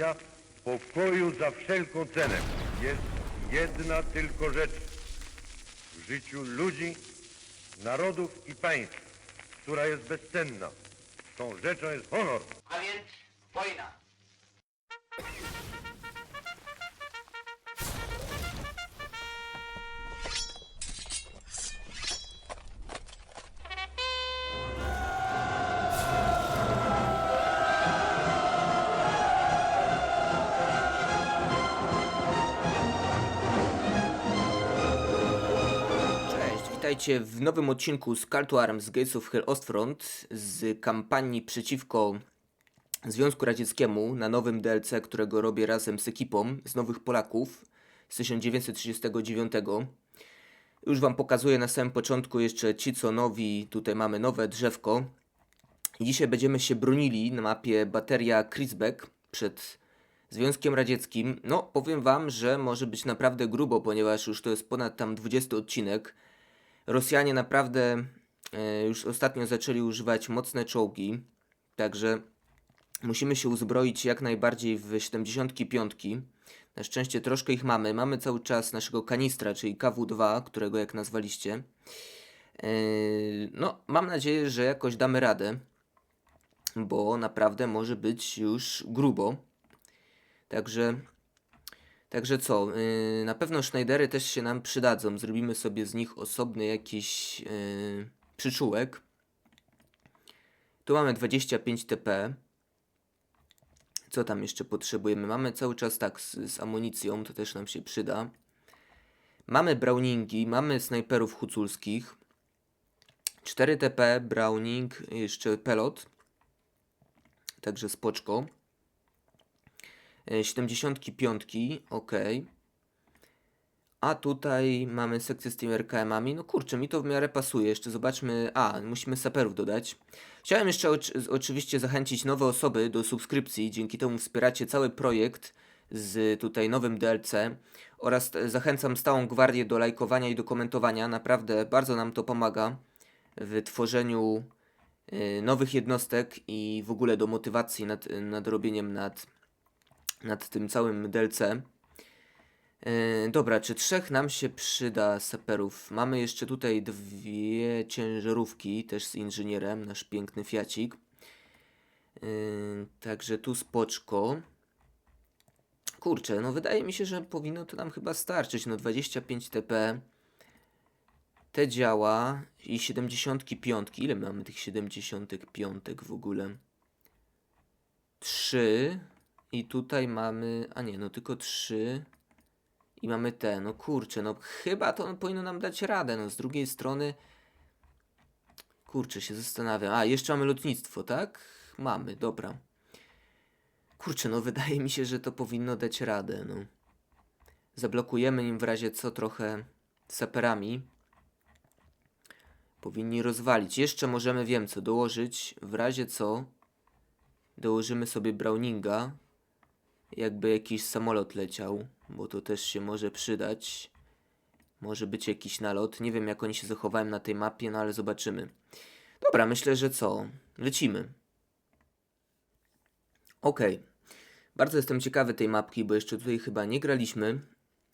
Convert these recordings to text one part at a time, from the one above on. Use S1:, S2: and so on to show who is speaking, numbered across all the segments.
S1: Pojęcia pokoju za wszelką cenę. Jest jedna tylko rzecz w życiu ludzi, narodów i państw, która jest bezcenna. Tą rzeczą jest honor.
S2: Witajcie w nowym odcinku z Call to Arms Gates of Hell Ostfront z kampanii przeciwko Związku Radzieckiemu na nowym DLC, którego robię razem z ekipą z Nowych Polaków z 1939. Już Wam pokazuję na samym początku jeszcze ci co nowi, tutaj mamy nowe drzewko. Dzisiaj będziemy się bronili na mapie bateria Krisbeck przed Związkiem Radzieckim. No, powiem Wam, że może być naprawdę grubo, ponieważ już to jest ponad tam 20 odcinek. Rosjanie naprawdę e, już ostatnio zaczęli używać mocne czołgi, także musimy się uzbroić jak najbardziej w 75. Na szczęście troszkę ich mamy. Mamy cały czas naszego kanistra, czyli KW2, którego jak nazwaliście. E, no, mam nadzieję, że jakoś damy radę, bo naprawdę może być już grubo. Także, także co? Yy, na pewno Schneidery też się nam przydadzą. Zrobimy sobie z nich osobny jakiś yy, przyczółek. Tu mamy 25 TP. Co tam jeszcze potrzebujemy? Mamy cały czas tak z, z amunicją, to też nam się przyda. Mamy Browningi, mamy snajperów huculskich. 4 TP, Browning, jeszcze pelot. Także spoczko. E, 75, ok. A tutaj mamy sekcję z tymi RKM-ami. No kurczę, mi to w miarę pasuje. Jeszcze zobaczmy. A, musimy saperów dodać. Chciałem jeszcze oczy- oczywiście zachęcić nowe osoby do subskrypcji. Dzięki temu wspieracie cały projekt z tutaj nowym DLC. Oraz zachęcam stałą gwardię do lajkowania i do komentowania. Naprawdę bardzo nam to pomaga w tworzeniu y, nowych jednostek i w ogóle do motywacji nad, nad robieniem nad nad tym całym DLC. Yy, dobra, czy trzech nam się przyda saperów? Mamy jeszcze tutaj dwie ciężarówki, też z inżynierem, nasz piękny Fiacik. Yy, także tu spoczko. Kurczę, no wydaje mi się, że powinno to nam chyba starczyć. No 25 TP. Te działa i 75. Ile mamy tych 75 w ogóle? 3. I tutaj mamy, a nie, no tylko trzy. I mamy te, no kurczę, no chyba to powinno nam dać radę, no z drugiej strony. Kurczę, się zastanawiam. A, jeszcze mamy lotnictwo, tak? Mamy, dobra. Kurczę, no wydaje mi się, że to powinno dać radę, no. Zablokujemy im w razie co trochę saperami. Powinni rozwalić. Jeszcze możemy, wiem co, dołożyć. W razie co dołożymy sobie Browninga, jakby jakiś samolot leciał, bo to też się może przydać. Może być jakiś nalot. Nie wiem, jak oni się zachowają na tej mapie, no ale zobaczymy. Dobra, myślę, że co? Lecimy. Okej. Bardzo jestem ciekawy tej mapki, bo jeszcze tutaj chyba nie graliśmy.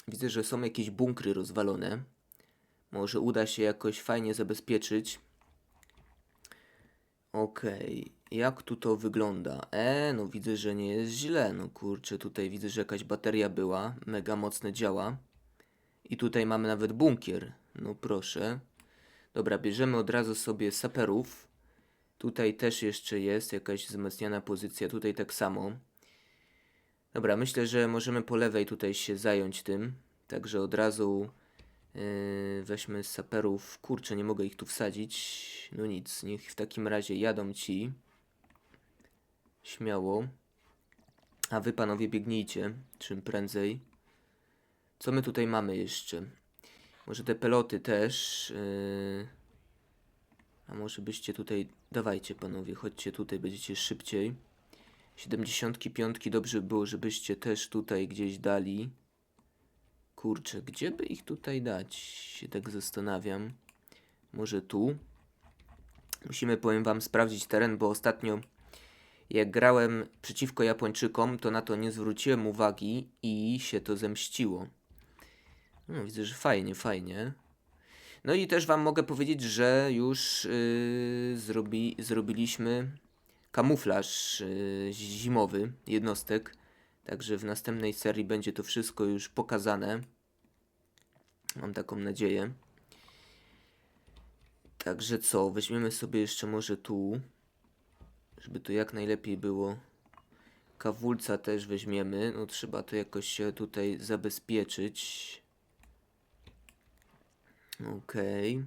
S2: Widzę, że są jakieś bunkry rozwalone. Może uda się jakoś fajnie zabezpieczyć. Okej, jak tu to wygląda? E, no widzę, że nie jest źle. No kurczę, tutaj widzę, że jakaś bateria była, mega mocne działa. I tutaj mamy nawet bunkier. No proszę. Dobra, bierzemy od razu sobie saperów. Tutaj też jeszcze jest jakaś wzmacniana pozycja, tutaj tak samo. Dobra, myślę, że możemy po lewej tutaj się zająć tym. Także od razu Yy, weźmy saperów. Kurczę, nie mogę ich tu wsadzić. No nic, niech w takim razie jadą ci. Śmiało. A wy panowie biegnijcie czym prędzej. Co my tutaj mamy jeszcze? Może te peloty też. Yy... A może byście tutaj. Dawajcie panowie, chodźcie tutaj, będziecie szybciej. 75 dobrze by było, żebyście też tutaj gdzieś dali. Kurczę, gdzie by ich tutaj dać? Się tak zastanawiam. Może tu? Musimy, powiem wam, sprawdzić teren, bo ostatnio Jak grałem przeciwko Japończykom, to na to nie zwróciłem uwagi i się to zemściło. No, widzę, że fajnie, fajnie. No i też wam mogę powiedzieć, że już yy, zrobi, zrobiliśmy kamuflaż yy, zimowy jednostek. Także w następnej serii będzie to wszystko już pokazane. Mam taką nadzieję. Także co, weźmiemy sobie jeszcze może tu, żeby to jak najlepiej było. Kawulca też weźmiemy, no trzeba to jakoś się tutaj zabezpieczyć. Okej.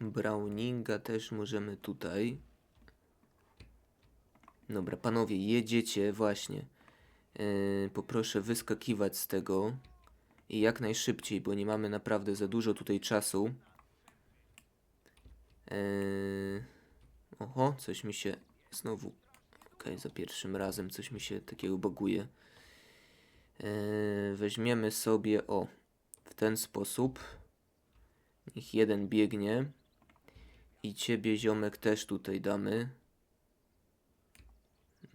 S2: Browninga też możemy tutaj. Dobra, panowie, jedziecie właśnie. Yy, poproszę wyskakiwać z tego i jak najszybciej, bo nie mamy naprawdę za dużo tutaj czasu. Yy, oho, coś mi się znowu. Okej, za pierwszym razem coś mi się takiego baguje. Yy, weźmiemy sobie o w ten sposób. Niech jeden biegnie. I ciebie ziomek też tutaj damy.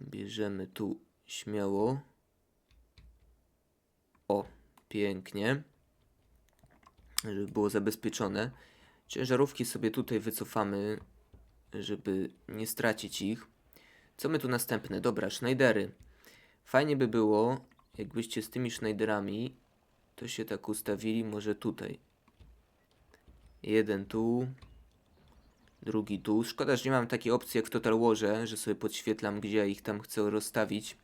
S2: Bierzemy tu śmiało. O, pięknie. Żeby było zabezpieczone. Ciężarówki sobie tutaj wycofamy, żeby nie stracić ich. Co my tu następne? Dobra, Schneidery. Fajnie by było, jakbyście z tymi Schneiderami to się tak ustawili, może tutaj. Jeden tu, drugi tu. Szkoda, że nie mam takiej opcji jak w Total Warze, że sobie podświetlam, gdzie ja ich tam chcę rozstawić.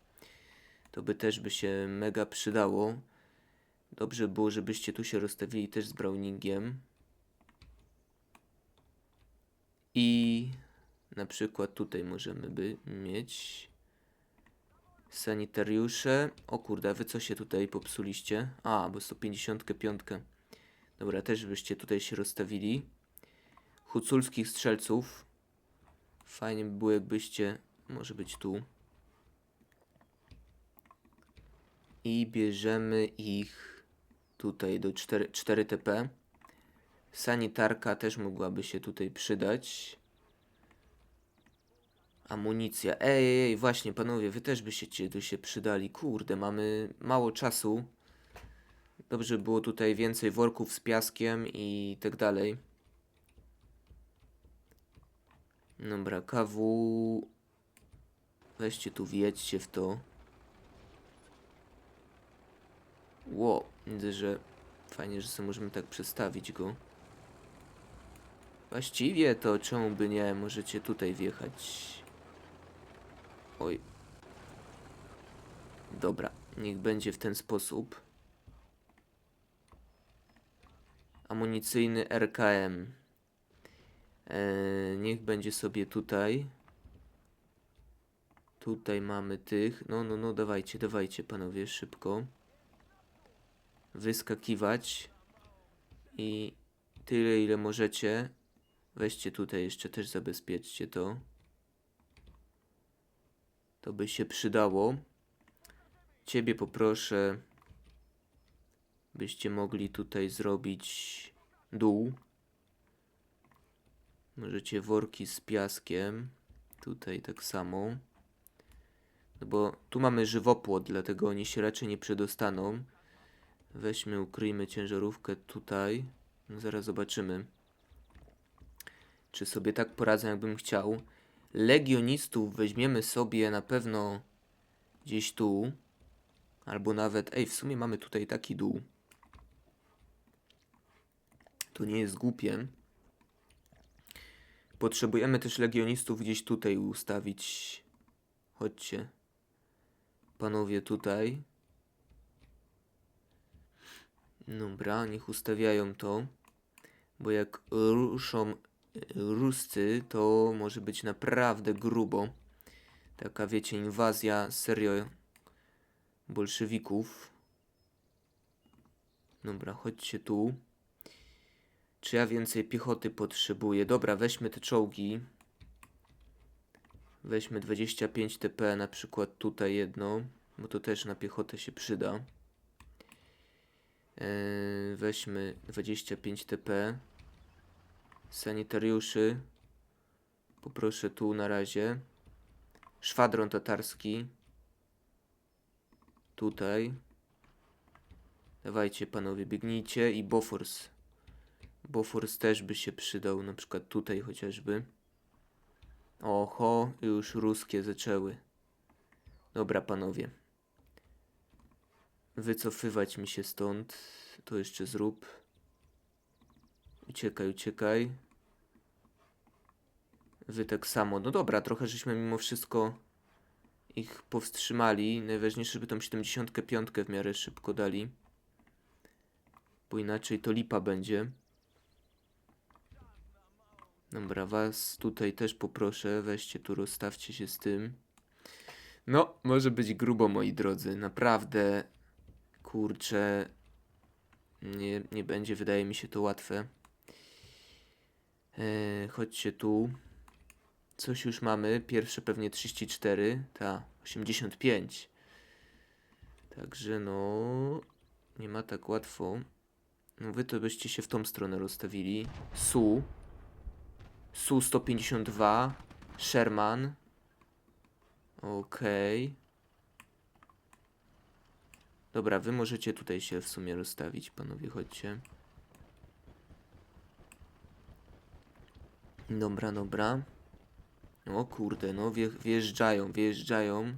S2: To by też by się mega przydało. Dobrze było, żebyście tu się rozstawili też z Browningiem. I na przykład tutaj możemy by mieć sanitariusze. O kurde, wy co się tutaj popsuliście? A, bo 155. Dobra, też byście tutaj się rozstawili. Huculskich strzelców. Fajnie by było, jakbyście. Może być tu. I bierzemy ich tutaj do 4, 4 TP. Sanitarka też mogłaby się tutaj przydać. Amunicja. Ej, ej, właśnie, panowie, wy też byście ci tu się przydali. Kurde, mamy mało czasu. Dobrze by było tutaj więcej worków z piaskiem i tak dalej. Dobra, KW. Weźcie tu, wjedźcie w to. Ło, widzę, że fajnie, że sobie możemy tak przestawić go. Właściwie to czemu by nie? Możecie tutaj wjechać. Oj. Dobra, niech będzie w ten sposób. Amunicyjny RKM. Eee, niech będzie sobie tutaj. Tutaj mamy tych. No, no, no, dawajcie, dawajcie, panowie, szybko. Wyskakiwać. I tyle, ile możecie. Weźcie tutaj jeszcze też zabezpieczcie to. To by się przydało. Ciebie poproszę, byście mogli tutaj zrobić dół. Możecie worki z piaskiem. Tutaj tak samo. No bo tu mamy żywopłot, dlatego oni się raczej nie przedostaną. Weźmy, ukryjmy ciężarówkę tutaj. No zaraz zobaczymy. Czy sobie tak poradzę, jakbym chciał. Legionistów weźmiemy sobie na pewno gdzieś tu. Albo nawet, ej, w sumie mamy tutaj taki dół. To nie jest głupie. Potrzebujemy też legionistów gdzieś tutaj ustawić. Chodźcie. Panowie tutaj. Dobra, niech ustawiają to. Bo jak ruszą Ruscy, to może być naprawdę grubo. Taka, wiecie, inwazja serio bolszewików. Dobra, chodźcie tu. Czy ja więcej piechoty potrzebuję? Dobra, weźmy te czołgi. Weźmy 25 TP, na przykład tutaj jedno, bo to też na piechotę się przyda. Eee, weźmy 25 TP. Sanitariuszy. Poproszę tu na razie. Szwadron tatarski. Tutaj. Dawajcie panowie, biegnijcie i Bofors. Bofors też by się przydał, na przykład tutaj chociażby. Oho, już ruskie zaczęły. Dobra panowie. Wycofywać mi się stąd. To jeszcze zrób. Uciekaj, uciekaj. Wy tak samo. No dobra, trochę żeśmy mimo wszystko ich powstrzymali. Najważniejsze, żeby tą 75 w miarę szybko dali. Bo inaczej to lipa będzie. Dobra, was tutaj też poproszę. Weźcie tu, rozstawcie się z tym. No, może być grubo, moi drodzy. Naprawdę, kurczę, nie, nie będzie, wydaje mi się to łatwe. Eee, chodźcie tu. Coś już mamy. Pierwsze pewnie 34. Ta, 85. Także no, nie ma tak łatwo. No wy to byście się w tą stronę rozstawili. Su. Su 152. Sherman. Okej. Dobra, wy możecie tutaj się w sumie rozstawić, panowie, chodźcie. Dobra, dobra. O kurde, no wje, wjeżdżają, wjeżdżają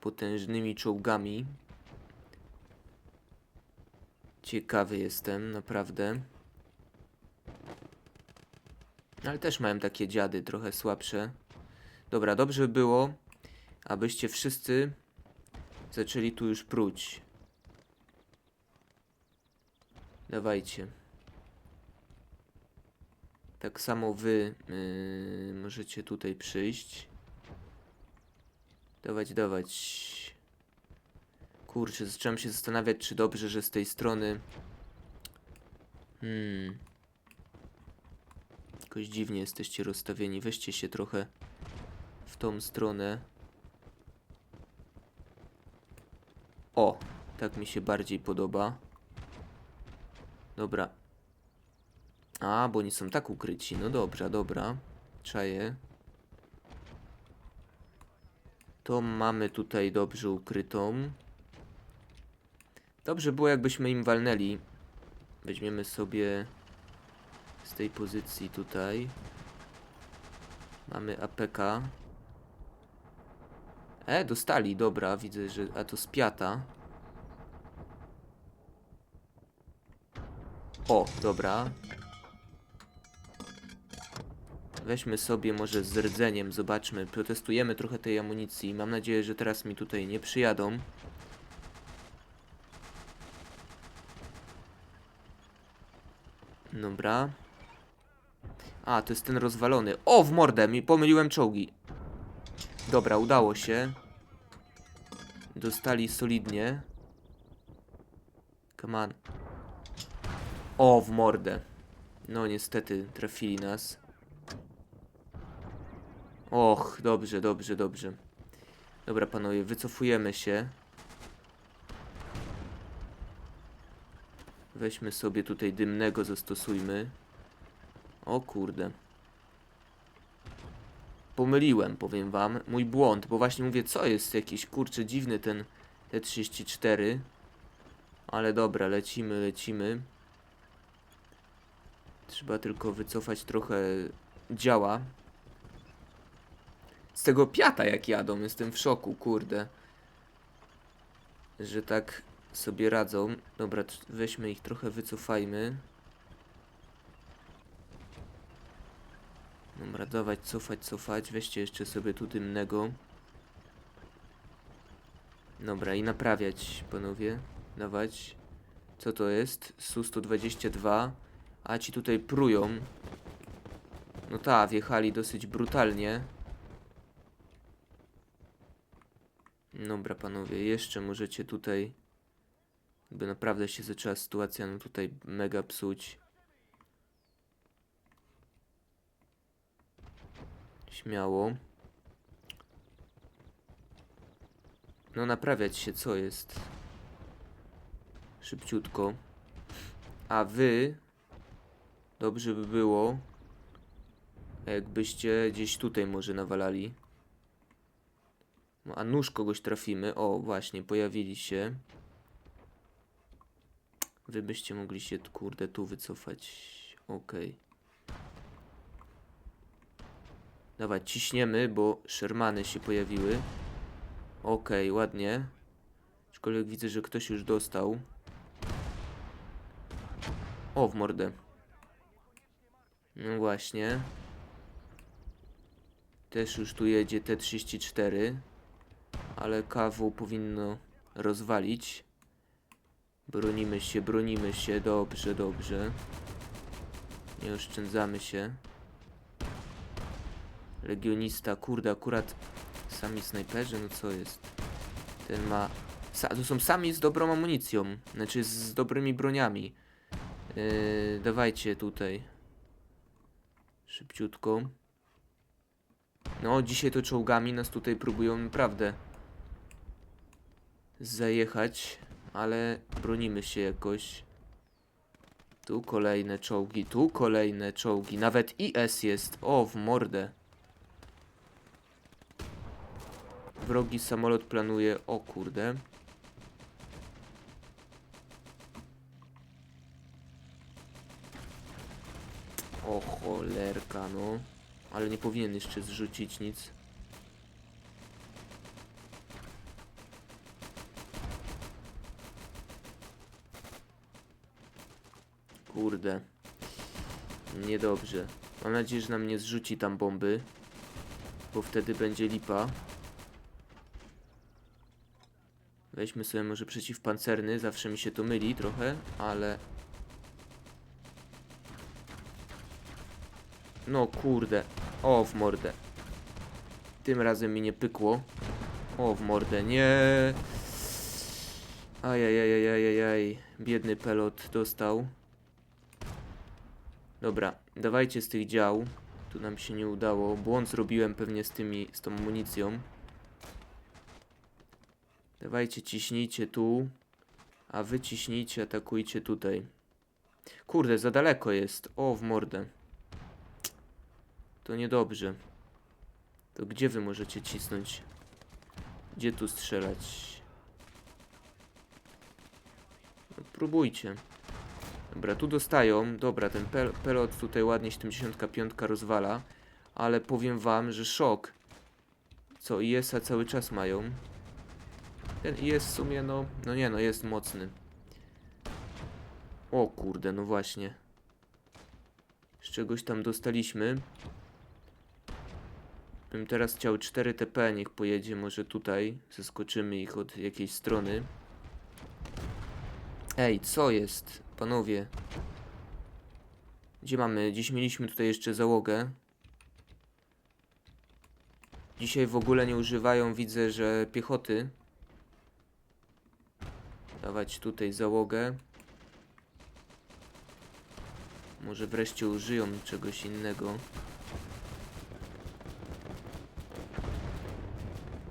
S2: potężnymi czołgami. Ciekawy jestem, naprawdę. Ale też mają takie dziady, trochę słabsze. Dobra, dobrze by było, abyście wszyscy zaczęli tu już pruć. Dawajcie. Tak samo wy yy, możecie tutaj przyjść. Dawać, dawać. Kurczę, zacząłem się zastanawiać, czy dobrze, że z tej strony. Hmm. Jakoś dziwnie jesteście rozstawieni. Weźcie się trochę w tą stronę. O, tak mi się bardziej podoba. Dobra. A, bo oni są tak ukryci. No dobra, dobra. Czaję. To mamy tutaj dobrze ukrytą. Dobrze było, jakbyśmy im walnęli. Weźmiemy sobie z tej pozycji tutaj. Mamy APK. E, dostali, dobra, widzę, że... A to z piata. O, dobra. Weźmy sobie może z rdzeniem, zobaczmy. Protestujemy trochę tej amunicji. Mam nadzieję, że teraz mi tutaj nie przyjadą. Dobra. A, to jest ten rozwalony. O, w mordę! Mi pomyliłem czołgi. Dobra, udało się. Dostali solidnie. Come on. O, w mordę. No niestety, trafili nas. Och, dobrze, dobrze, dobrze. Dobra, panowie, wycofujemy się. Weźmy sobie tutaj dymnego, zastosujmy. O kurde. Pomyliłem, powiem wam. Mój błąd, bo właśnie mówię, co jest jakiś kurczę dziwny ten T34. Ale dobra, lecimy, lecimy. Trzeba tylko wycofać trochę działa. Z tego piata jak jadą, jestem w szoku, kurde. Że tak sobie radzą. Dobra, weźmy ich trochę, wycofajmy. Dobra, dawać, cofać, cofać. Weźcie jeszcze sobie tu dymnego. Dobra, i naprawiać, panowie. Dawać. Co to jest? Su-122. A ci tutaj prują. No ta, wjechali dosyć brutalnie. Dobra, panowie, jeszcze możecie tutaj. Jakby naprawdę się zaczęła sytuacja, no tutaj mega psuć. Śmiało. No naprawiać się, co jest? Szybciutko. A wy... Dobrze by było... Jakbyście gdzieś tutaj może nawalali. A nóż kogoś trafimy. O, właśnie, pojawili się. Wy byście mogli się, kurde, tu wycofać. Okej. Dawaj, ciśniemy, bo Shermany się pojawiły. Okej, ładnie. Aczkolwiek widzę, że ktoś już dostał. O, w mordę. No właśnie. Też już tu jedzie T-34. Ale KW powinno rozwalić. Bronimy się, bronimy się. Dobrze, dobrze. Nie oszczędzamy się. Legionista, kurde, akurat sami snajperzy, no co jest? Ten ma... Sa to są sami z dobrą amunicją. Znaczy z dobrymi broniami. Yy, dawajcie tutaj. Szybciutko. No, dzisiaj to czołgami nas tutaj próbują naprawdę zajechać, ale bronimy się jakoś. Tu kolejne czołgi, tu kolejne czołgi. Nawet IS jest. O, w mordę. Wrogi samolot planuje. O kurde. O cholerka, no. Ale nie powinien jeszcze zrzucić nic. Kurde. Niedobrze. Mam nadzieję, że nam nie zrzuci tam bomby. Bo wtedy będzie lipa. Weźmy sobie może przeciwpancerny. Zawsze mi się to myli trochę, ale... No kurde. O, w mordę. Tym razem mi nie pykło. O, w mordę. Nie. Ajajajajajaj. Biedny pelot dostał. Dobra, dawajcie z tych dział. Tu nam się nie udało. Błąd zrobiłem pewnie z tymi, z tą amunicją. Dawajcie, ciśnijcie tu. A wy ciśnijcie, atakujcie tutaj. Kurde, za daleko jest. O, w mordę. To niedobrze. To gdzie wy możecie cisnąć? Gdzie tu strzelać? No, próbujcie. Dobra, tu dostają. Dobra, ten pel pelot tutaj ładnie 75 rozwala. Ale powiem wam, że szok. Co, IS-a cały czas mają. Ten IS w sumie, no... No nie, no jest mocny. O kurde, no właśnie. Z czegoś tam dostaliśmy. Bym teraz chciał 4 TP, niech pojedzie może tutaj. Zeskoczymy ich od jakiejś strony. Ej, co jest? Panowie. Gdzie mamy? Dziś mieliśmy tutaj jeszcze załogę. Dzisiaj w ogóle nie używają, widzę, że piechoty. Dawać tutaj załogę. Może wreszcie użyją czegoś innego.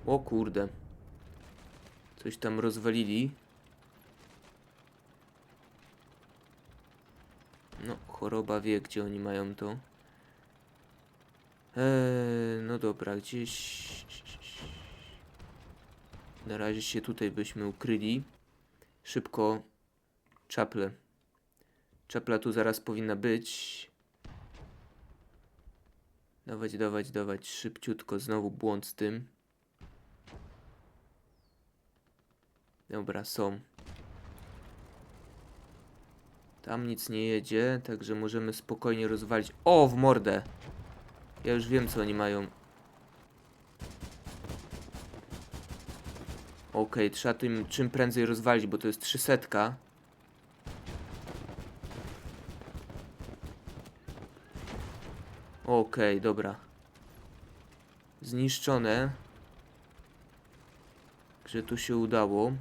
S2: O kurde. Coś tam rozwalili. No, choroba wie, gdzie oni mają to. Eee, no dobra, gdzieś... Na razie się tutaj byśmy ukryli. Szybko. Czaple. Czapla tu zaraz powinna być. Dawać, dawać, dawać. Szybciutko. Znowu błąd z tym. Dobra, są. Tam nic nie jedzie, także możemy spokojnie rozwalić. O, w mordę! Ja już wiem, co oni mają. Okej, trzeba to im czym prędzej rozwalić, bo to jest 300. Okej, dobra. Zniszczone. Że tu się udało.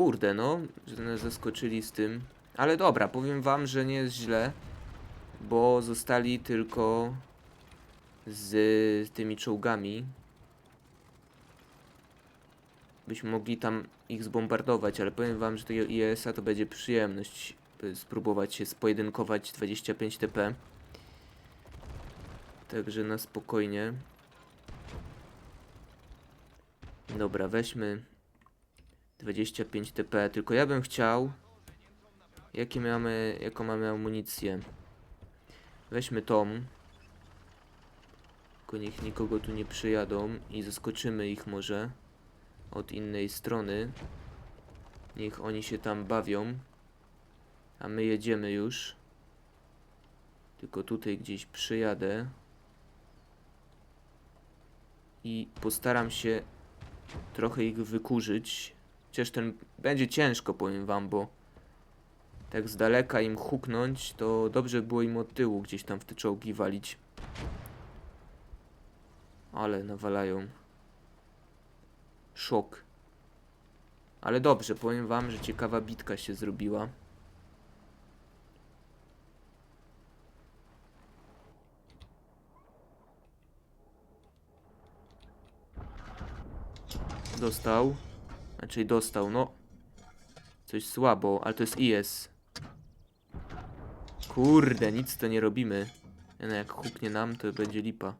S2: Kurde, no, że nas zaskoczyli z tym. Ale dobra, powiem wam, że nie jest źle, bo zostali tylko z tymi czołgami. Byśmy mogli tam ich zbombardować, ale powiem wam, że tego IS-a to będzie przyjemność spróbować się spojedynkować 25 TP. Także na spokojnie. Dobra, weźmy 25 TP, tylko ja bym chciał jakie mamy, jaką mamy amunicję. Weźmy tą. Tylko niech nikogo tu nie przyjadą i zaskoczymy ich może od innej strony. Niech oni się tam bawią. A my jedziemy już. Tylko tutaj gdzieś przyjadę. I postaram się trochę ich wykurzyć. Chociaż ten będzie ciężko, powiem wam, bo tak z daleka im huknąć, to dobrze było im od tyłu gdzieś tam w te czołgi walić. Ale nawalają. Szok. Ale dobrze, powiem wam, że ciekawa bitka się zrobiła. Dostał. Znaczy dostał, no. Coś słabo, ale to jest IS. Kurde, nic to nie robimy. No jak huknie nam, to będzie lipa.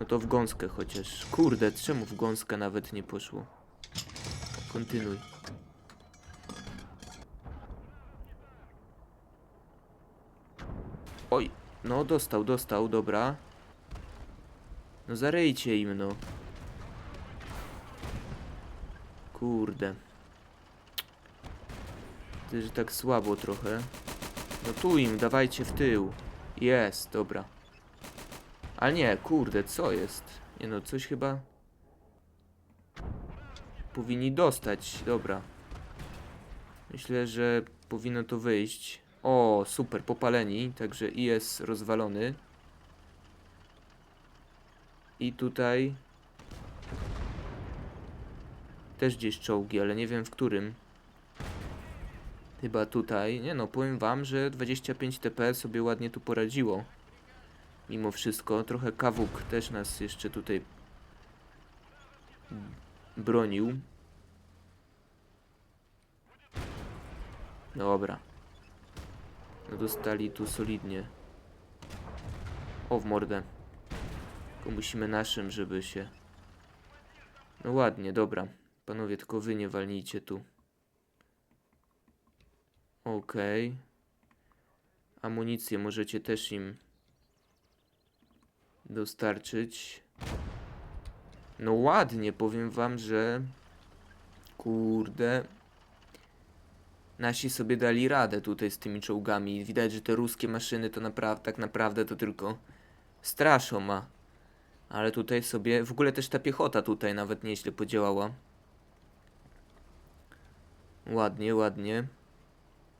S2: No to w gąskę chociaż. Kurde, czemu w gąskę nawet nie poszło? Kontynuuj. Oj, no dostał, dostał, dobra. No zaryjcie im, no. Kurde. Ty, że tak słabo trochę. No tu im, dawajcie w tył. Jest, dobra. Ale nie, kurde, co jest? Nie no, coś chyba... Powinni dostać, dobra. Myślę, że powinno to wyjść. O, super, popaleni, także IS rozwalony. I tutaj też gdzieś czołgi, ale nie wiem w którym. Chyba tutaj. Nie no, powiem wam, że 25 TP sobie ładnie tu poradziło. Mimo wszystko. Trochę kawuk też nas jeszcze tutaj bronił. Dobra. No dostali tu solidnie. O w mordę. Tylko musimy naszym, żeby się... No ładnie, dobra. Panowie, tylko wy nie walnijcie tu. Okej. Amunicję możecie też im dostarczyć. No ładnie, powiem wam, że kurde nasi sobie dali radę tutaj z tymi czołgami. Widać, że te ruskie maszyny to naprawdę, tak naprawdę to tylko straszą, a ale tutaj sobie, w ogóle też ta piechota tutaj nawet nieźle podziałała. Ładnie, ładnie.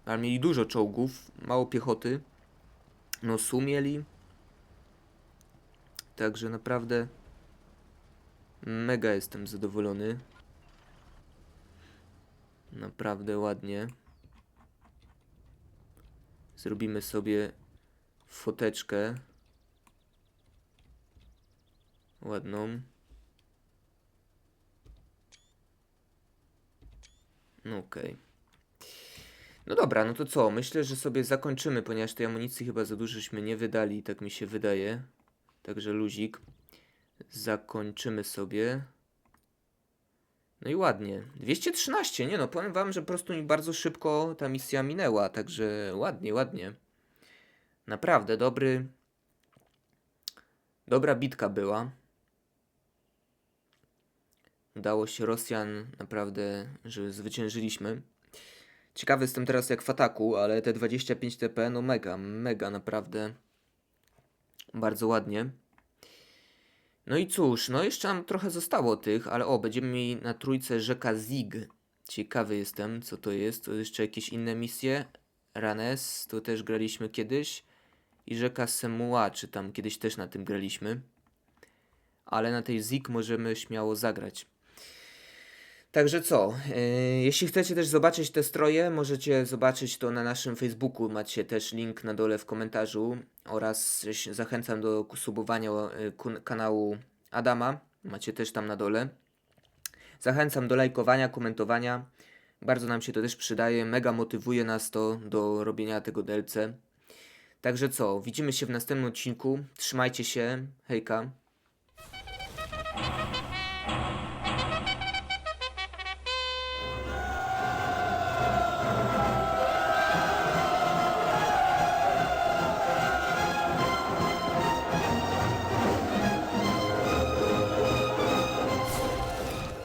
S2: Ale mieli dużo czołgów, mało piechoty. No su mieli. Także naprawdę mega jestem zadowolony. Naprawdę ładnie. Zrobimy sobie foteczkę. Ładną. No okej. No dobra, no to co? Myślę, że sobie zakończymy, ponieważ tej amunicji chyba za dużośmy nie wydali, tak mi się wydaje. Także luzik. Zakończymy sobie. No i ładnie. 213, nie no, powiem wam, że po prostu mi bardzo szybko ta misja minęła, także ładnie, ładnie. Naprawdę dobry. Dobra bitka była. Udało się Rosjan naprawdę, że zwyciężyliśmy. Ciekawy jestem teraz jak w ataku, ale te 25 TP, no mega, mega naprawdę. Bardzo ładnie. No i cóż, no jeszcze nam trochę zostało tych, ale o, będziemy mieli na trójce rzeka Zig. Ciekawy jestem, co to jest. To jeszcze jakieś inne misje. Ranes, to też graliśmy kiedyś. I rzeka Semua, czy tam kiedyś też na tym graliśmy. Ale na tej Zig możemy śmiało zagrać. Także co, yy, jeśli chcecie też zobaczyć te stroje, możecie zobaczyć to na naszym Facebooku, macie też link na dole w komentarzu. Oraz zachęcam do subowania kun- kanału Adama, macie też tam na dole. Zachęcam do lajkowania, komentowania, bardzo nam się to też przydaje, mega motywuje nas to do robienia tego DLC. Także co, widzimy się w następnym odcinku, trzymajcie się, hejka.